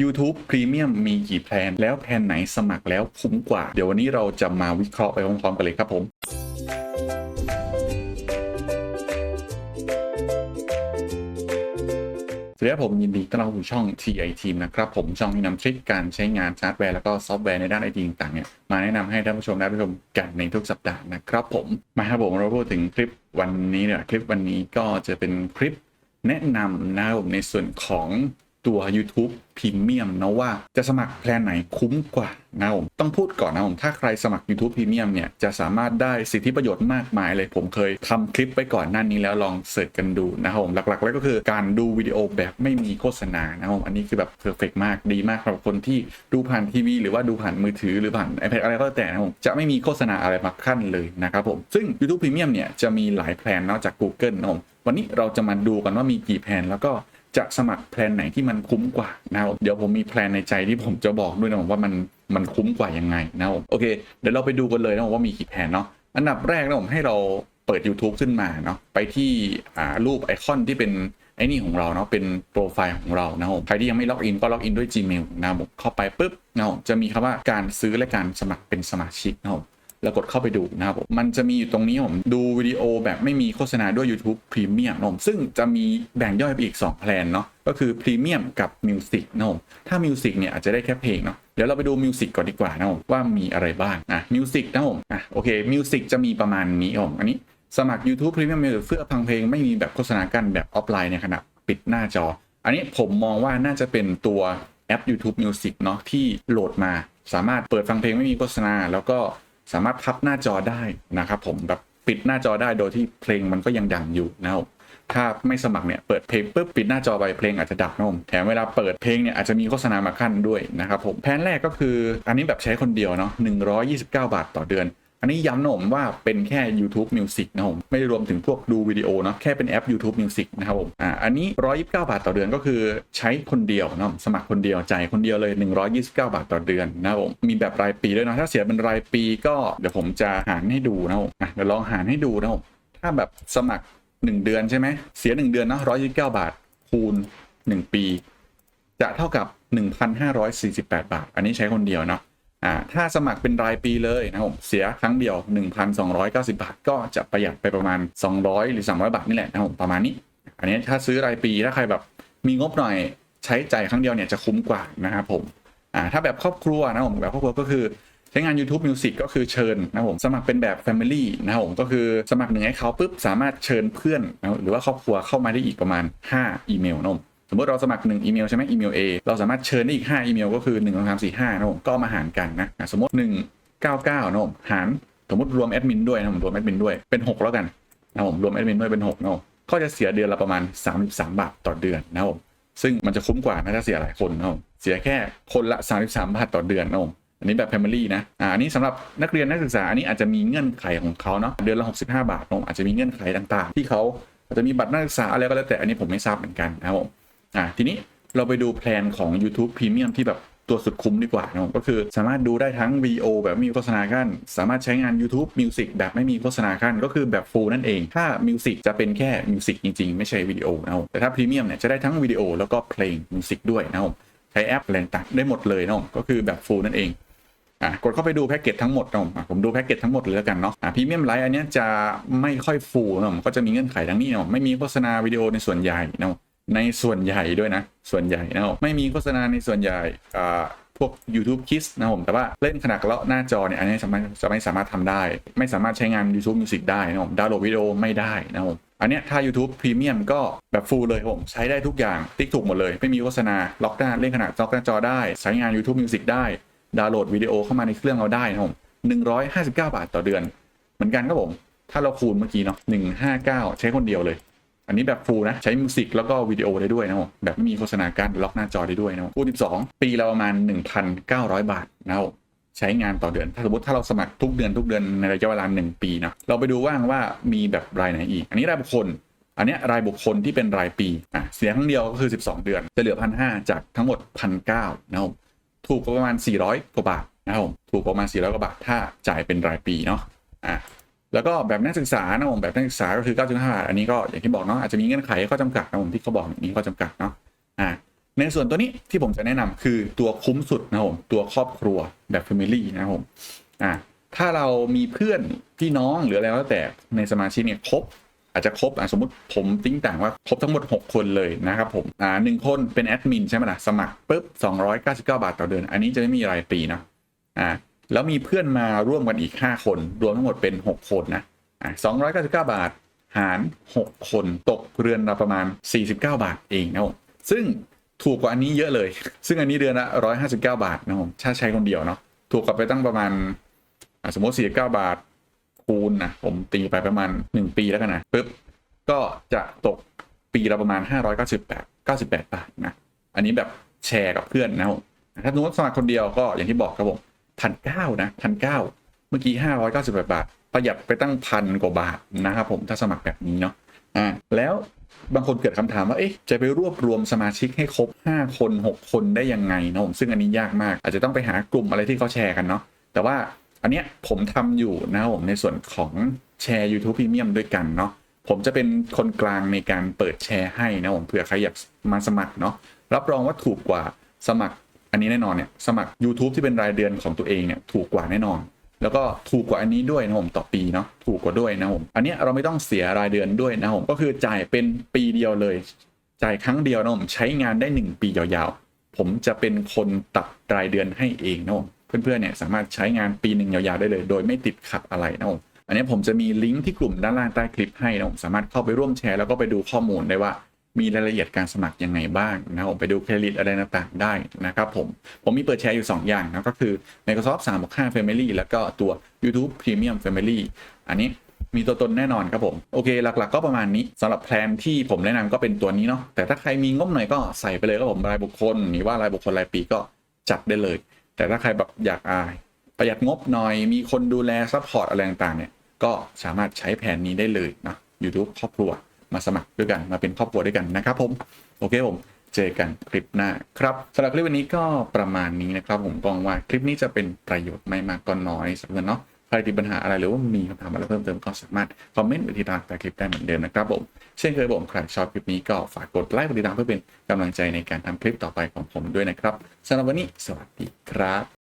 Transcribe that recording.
YouTube Premium มีกี่แพลน แล้วแพลนไหนสมัครแล้วคุ้มกว่า เดี๋ยววันนี้เราจะมาวิเคราะห์ไปพร้อมๆกันเลยครับผมสวัสดีครับผมยินดีต้อนรับสู่ช่อง TI Team นะครับ ผมช่องที่นำทริคการใช้งานฮาร์ดแวร์แล้วก็ซอฟต์แวร์ในด้านไอทีต่างๆเนี่ยมาแนะนำให้ท่านผู้ชมได้รับชมกันในทุกสัปดาห์นะครับผมมาครับผมเราพูดถึงคลิปวันนี้เนี่ยคลิปวันนี้ก็จะเป็นคลิปแนะนำนะครับผมในส่วนของ ตัว YouTube Premium นะว่าจะสมัครแพลนไหนคุ้มกว่านะผมต้องพูดก่อนนะผมถ้าใครสมัคร YouTube Premium เนี่ยจะสามารถได้สิทธิประโยชน์มากมายเลย ผมเคยทำคลิปไปก่อนหน้านี้แล้วลองเสิร์ชกันดูนะครับผมหลักๆแล้วก็คือการดูวิดีโอแบบไม่มีโฆษณานะครับผมอันนี้คือแบบเพอร์เฟกมากดีมากสำหรับคนที่ดูผ่านทีวีหรือว่าดูผ่านมือถือหรือผ่าน iPad อะไรก็แล้วแต่นะผมจะไม่มีโฆษณาอะไรมาขั้นเลยนะครับผมซึ่ง YouTube Premium เนี่ยจะมีหลายแพลนนอกจาก Google นะผมวันนี้เราจะมาดูกันว่ามีกี่แพลนแล้วก็ จะสมัครแพลนไหนที่มันคุ้มกว่านะครับเดี๋ยวผมมีแพลนในใจที่ผมจะบอกด้วยนะว่ามันมันคุ้มกว่ายังไงนะครับโอเค เดี๋ยวเราไปดูกันเลยนะว่ามีกี่แพลนเนาะอันดับแรกนะผมให้เราเปิด YouTube ขึ้นมาเนาะไปที่อ่ารูปไอคอนที่เป็นไอ้นี่ของเราเนาะเป็นโปรไฟล์ของเรานะครับผมใครที่ยังไม่ล็อกอินก็ล็อกอินด้วย Gmail นะครับผมเข้าไปปุ๊บนะครับจะมีคำว่าการซื้อและการสมัครเป็นสมาชิกนะครับผม แล้วกดเข้าไปดูนะครับผมมันจะมีอยู่ตรงนี้ผมดูวิดีโอแบบไม่มีโฆษณาด้วย YouTube Premium นะผมซึ่งจะมีแบ่งย่อยไปอีก 2 แพลนเนาะก็คือ Premium กับ Music นะผมถ้า Music เนี่ยอาจจะได้แค่เพลงเนาะเดี๋ยวเราไปดู Music ก่อนดีกว่านะผมว่ามีอะไรบ้างอะ Music นะผมอะโอเค Music จะมีประมาณนี้ผมอันนี้สมัคร YouTube Premium เพื่อฟังเพลงไม่มีแบบโฆษณากันแบบออฟไลน์ในขณะปิดหน้าจอ อันนี้ผมมองว่าน่าจะเป็นตัวแอป YouTube Music เนาะที่โหลดมาสามารถเปิดฟังเพลงไม่มีโฆษณา แล้วก็ สามารถพับหน้าจอได้นะครับผมแบบปิดหน้าจอได้โดยที่เพลงมันก็ยังดังอยู่นะครับถ้าไม่สมัครเนี่ยเปิดเพลงปุ๊บปิดหน้าจอไปเพลงอาจจะดับนะผมแถมเวลาเปิดเพลงเนี่ยอาจจะมีโฆษณามาขั้นด้วยนะครับผมแผนแรกก็คืออันนี้แบบใช้คนเดียวเนาะ129 บาทต่อเดือน อันนี้ย้ำนะผมว่าเป็นแค่ YouTube Music นะผมไม่ได้รวมถึงพวกดูวิดีโอเนาะแค่เป็นแอป YouTube Music นะครับผมอ่าอันนี้ 129 บาทต่อเดือนก็คือใช้คนเดียวนะสมัครคนเดียวจ่ายคนเดียวเลย 129 บาทต่อเดือนนะครับผมมีแบบรายปีด้วยนะถ้าเสียเป็นรายปีก็เดี๋ยวผมจะหารให้ดูนะผมอะเดี๋ยวลองหารให้ดูนะผมถ้าแบบสมัคร 1 เดือนใช่ไหมเสีย 1 เดือนนะ129 บาทคูณ 1 ปี จะเท่ากับ 1,548 บาท อันนี้ใช้คนเดียวเนาะ อ่าถ้าสมัครเป็นรายปีเลยนะครับผมเสียครั้งเดียว 1,290 บาท ก็จะประหยัดไปประมาณ 200 หรือ 300 บาทนี่แหละนะครับผมประมาณนี้ อันนี้ถ้าซื้อรายปีถ้าใครแบบมีงบหน่อยใช้จ่ายครั้งเดียวเนี่ยจะคุ้มกว่านะครับผมอ่าถ้าแบบครอบครัวนะครับผมแบบครอบครัวก็คือใช้งาน YouTube Music ก็คือเชิญนะครับผมสมัครเป็นแบบ Family นะครับผมก็คือสมัครหนึ่งให้เขาปุ๊บสามารถเชิญเพื่อนนะหรือว่าครอบครัวเข้ามาได้อีกประมาณ 5 อีเมลนะครับผม สมมติเราสมัคร 1 อีเมลใช่ไหมอีเมล A เราสามารถเชิญได้อีก 5 อีเมลก็คือ 1 2 3 4 5นะผมก็เอามาหารกันนะสมมติ 199นะผมหารสมมติรวมแอดมินด้วยนะผมรวมแอดมินด้วยเป็น 6 แล้วกันนะผมรวมแอดมินด้วยเป็น6นะผมก็จะเสียเดือนละประมาณ 33 บาทต่อเดือนนะผมซึ่งมันจะคุ้มกว่านะถ้าเสียหลายคนนะผมเสียแค่คนละ 33 บาทต่อเดือนนะผมอันนี้แบบ Family นะ อ่าอันนี้สำหรับนักเรียนนักศึกษา อันนี้อาจจะมีเงื่อนไขของเขาเนาะ เดือนละ 65 บาทนะผมอาจจะมีเงื่อนไขต่างๆ ที่เขาอาจจะมีบัตรนักศึกษาอะไรก็แล้วแต่ อันนี้ผมไม่ทราบเหมือนกันนะครับผม อะทีนี้เราไปดูแพลนของ YouTube Premium ที่แบบตัวสุดคุ้มดีกว่านะก็คือสามารถดูได้ทั้งวิดีโอแบบไม่มีโฆษณาขั้น สามารถใช้งาน YouTube Music แบบไม่มีโฆษณาขั้น ก็คือแบบ full นั่นเอง ถ้า Music จะเป็นแค่ Music จริงๆ ไม่ใช่วิดีโอนะแต่ถ้า Premium เนี่ยจะได้ทั้งวิดีโอแล้วก็เพลง Music ด้วยนะครับใช้แอปอะไรต่างได้หมดเลยนะก็คือแบบ full นั่นเองอะกดเข้าไปดูแพ็กเกจทั้งหมดนะผมอะผมดูแพ็กเกจทั้งหมดเลยแล้วกันเนาะอะพรีเมียมไลท์อันนี้จะไม่ค่อยฟูลนะผมก็จะมีเงื่อนไขดังนี้นะผมไม่มีโฆษณาวิดีโอในส่วนใหญ่นะ ในส่วนใหญ่ด้วยนะ ส่วนใหญ่นะผมไม่มีโฆษณาในส่วนใหญ่อ่าพวก YouTube Kids นะผม แต่ว่าเล่นขนาดเลาะหน้าจอเนี่ย อันนี้จะไม่จะไม่สามารถทำได้ ไม่สามารถใช้งาน YouTube Music ได้นะผมดาวน์โหลดวิดีโอไม่ได้นะผมอันเนี้ยถ้า YouTube Premium ก็แบบฟูลเลยครับผม ใช้ได้ทุกอย่างติ๊กถูกหมดเลย ไม่มีโฆษณาล็อกหน้าเล่นขนาดล็อกหน้าจอได้ ใช้งาน YouTube Music ได้ดาวน์โหลดวิดีโอเข้ามาในเครื่องเราได้นะครับผม159 บาทต่อเดือน เหมือนกันครับผม ถ้าเราคูณเมื่อกี้เนาะ159 ใช้คนเดียวเลย อันนี้แบบฟูลนะ ใช้มิวสิกแล้วก็วิดีโอได้ด้วยนะครับผมแบบไม่มีโฆษณาการล็อกหน้าจอได้ด้วยนะครับคูณ12 ปีละประมาณ 1,900 บาทนะครับผมใช้งานต่อเดือน ถ้าสมมติถ้าเราสมัครทุกเดือนทุกเดือนในระยะเวลา 1 ปีนะเราไปดูว่างว่ามีแบบรายไหนอีก อันนี้รายบุคคล อันนี้รายบุคคลที่เป็นรายปีอะเสียครั้งเดียวก็คือ 12 เดือน จะเหลือพันหจากทั้งหมดพันเนะครับผมถูกประมาณ 400 กว่าบาทนะครับผมถูกประมาณ 400 กว่าบาทถ้าจ่ายเป็นรายปีเนาะอะ แล้วก็แบบนักศึกษานะผมแบบนักศึกษาก็คือ 9.5 บาทอันนี้ก็อย่างที่บอกเนาะอาจจะมีเงื่อนไขข้อจำกัดนะผมที่เขาบอกอย่างนี้ข้อจำกัดเนาะอะในส่วนตัวนี้ที่ผมจะแนะนำคือตัวคุ้มสุดนะผมตัวครอบครัวแบบ Family นะผมอ่าถ้าเรามีเพื่อนพี่น้องหรืออะไรก็แล้วแต่ในสมาชิกเนี่ยครบอาจจะครบอะสมมติผมติ้งต่างว่าครบทั้งหมด 6 คนเลยนะครับผมอ่าหนึ่งคนเป็นแอดมินใช่ไหมล่ะสมัครปุ๊บ299 บาทต่อเดือน อันนี้จะไม่มีรายปีเนาะอ่า แล้วมีเพื่อนมาร่วมกันอีก 5 คน รวมทั้งหมดเป็น 6 คนนะอ่า299 บาท หาร 6 คนตกเรือนละประมาณ 49 บาทเองนะผมซึ่งถูกกว่าอันนี้เยอะเลย ซึ่งอันนี้เดือนละ 159 บาทนะครับผมถ้าใช้คนเดียวเนาะถูกกว่าไปตั้งประมาณ สมมติ 49 บาทคูณนะผมตีไปประมาณ 1 ปีแล้วกันนะปึ๊บก็จะตกปีละประมาณ 598 98 บาทนะ อันนี้แบบแชร์กับเพื่อนนะผมถ้าสมมติสมัครคนเดียวก็อย่างที่บอกครับผม พันเก้านะพันเก้าเมื่อกี้598บแปดบาท ประหยัดไปตั้งพันกว่าบาทนะครับผมถ้าสมัครแบบนี้เนาะอ่าแล้วบางคนเกิดคำถามว่า เอ๊ะ จะไปรวบรวมสมาชิกให้ครบ 5 คน 6 คนได้ยังไงนะผมซึ่งอันนี้ยากมาก อาจจะต้องไปหากลุ่มอะไรที่เขาแชร์กันเนาะ แต่ว่าอันเนี้ยผมทำอยู่นะผมในส่วนของแชร์ YouTube Premium ด้วยกันเนาะ ผมจะเป็นคนกลางในการเปิดแชร์ให้นะผมเผื่อใครอยากมาสมัครเนาะ รับรองว่าถูกกว่าสมัคร อันนี้แน่นอนเนี่ยสมัคร YouTube ที่เป็นรายเดือนของตัวเองเนี่ยถูกกว่าแน่นอน แล้วก็ถูกกว่าอันนี้ด้วยนะผมต่อปีเนาะถูกกว่าด้วยนะผมอันนี้เราไม่ต้องเสียรายเดือนด้วยนะผมก็คือจ่ายเป็นปีเดียวเลย จ่ายครั้งเดียวนะผมใช้งานได้ 1 ปียาวๆ ผมจะเป็นคนตัดรายเดือนให้เองนะผมเพื่อนๆเนี่ยสามารถใช้งานปีหนึ่งยาวๆได้เลย โดยไม่ติดขัดอะไรนะผมอันนี้ผมจะมีลิงก์ที่กลุ่มด้านล่างใต้คลิปให้นะผมสามารถเข้าไปร่วมแชร์แล้วก็ไปดูข้อมูลได้ว่า มีรายละเอียดการสมัครยังไงบ้างนะผมไปดูเครดิตอะไรต่างๆได้นะครับผม ผมมีเปิดแชร์อยู่ 2 อย่างนะก็คือ Microsoft 365 Family แล้วก็ตัว YouTube Premium Family อันนี้มีตัวตนแน่นอนครับผม โอเคหลัก ๆ ก็ประมาณนี้สำหรับแพลนที่ผมแนะนำก็เป็นตัวนี้เนาะแต่ถ้าใครมีงบหน่อยก็ใส่ไปเลยครับผมรายบุคคลหรือว่ารายบุคคลรายปีก็จัดได้เลย แต่ถ้าใครแบบอยากอายประหยัดงบหน่อยมีคนดูแลซัพพอร์ตอะไรต่างๆเนี่ยก็สามารถใช้แผนนี้ได้เลยนะ YouTube ครอบครัว มาสมัครด้วยกันมาเป็นครอบครัวด้วยกันนะครับผมโอเคผมเจอกันคลิปหน้าครับสำหรับคลิปวันนี้ก็ประมาณนี้นะครับ ผมกองว่าคลิปนี้จะเป็นประโยชน์ไม่มากก็น้อยสำหรับเนาะใครติดปัญหาอะไรหรือว่ามีคำถามอะไรเพิ่มเติมก็สามารถคอมเมนต์ไว้ที่ใต้คลิปได้เหมือนเดิมนะครับผมเช่นเคยผมใครชอบคลิปนี้ก็ฝากกดไลค์กดติดตามเพื่อเป็นกำลังใจในการทำคลิปต่อไปของผมด้วยนะครับสำหรับวันนี้สวัสดีครับ